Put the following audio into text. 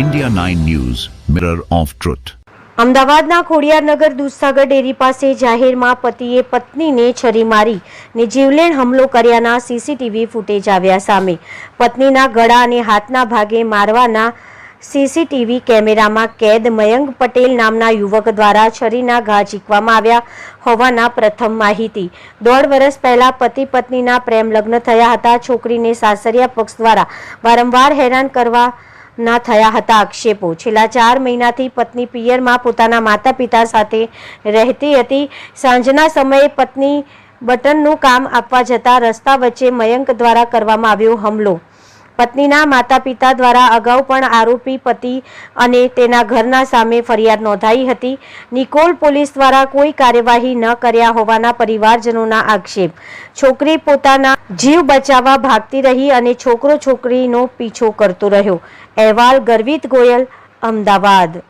India 9 News, Mirror of Truth. અમદાવાદના Khodiyarnagar Dudhsagar dairy પાસે જાહેરમાં પતિએ પત્નીને છરી મારી ને જીવલેણ હુમલો કર્યાના સીસીટીવી ફૂટેજ આવ્યા સામે. પત્નીના ગળા અને હાથના ભાગે મારવાના સીસીટીવી કેમેરામાં કેદ મયંક પટેલ નામના યુવક દ્વારા છરીના ઘા ઝીકવામાં આવ્યા હોવાના પ્રથમ માહિતી. દોઢ વર્ષ પહેલા પતિ પત્નીના પ્રેમ લગ્ન થયા હતા. છોકરીને સાસરિયા પક્ષ દ્વારા વારંવાર હેરાન કરવા ના થયા હતા આક્ષેપો. છેલ્લા ચાર મહિનાથી પત્ની પિયરમાં પોતાના માતા પિતા સાથે રહેતી હતી. સાંજના સમયે પત્ની બટનનું કામ આપવા જતા રસ્તા વચ્ચે મયંક દ્વારા કરવામાં આવ્યો હુમલો. પત્નીના માતા પિતા દ્વારા અગાઉ પણ આરોપી, પતિ અને તેના ઘરના સામે ફરિયાદ નોંધાઈ હતી. નિકોલ પોલીસ દ્વારા કોઈ કાર્યવાહી ન કર્યા હોવાના પરિવારજનોના આક્ષેપ. છોકરી પોતાના જીવ બચાવવા ભાગતી રહી અને છોકરો છોકરીનો પીછો કરતો રહ્યો. અહેવાલ ગર્વિત ગોયલ, અમદાવાદ.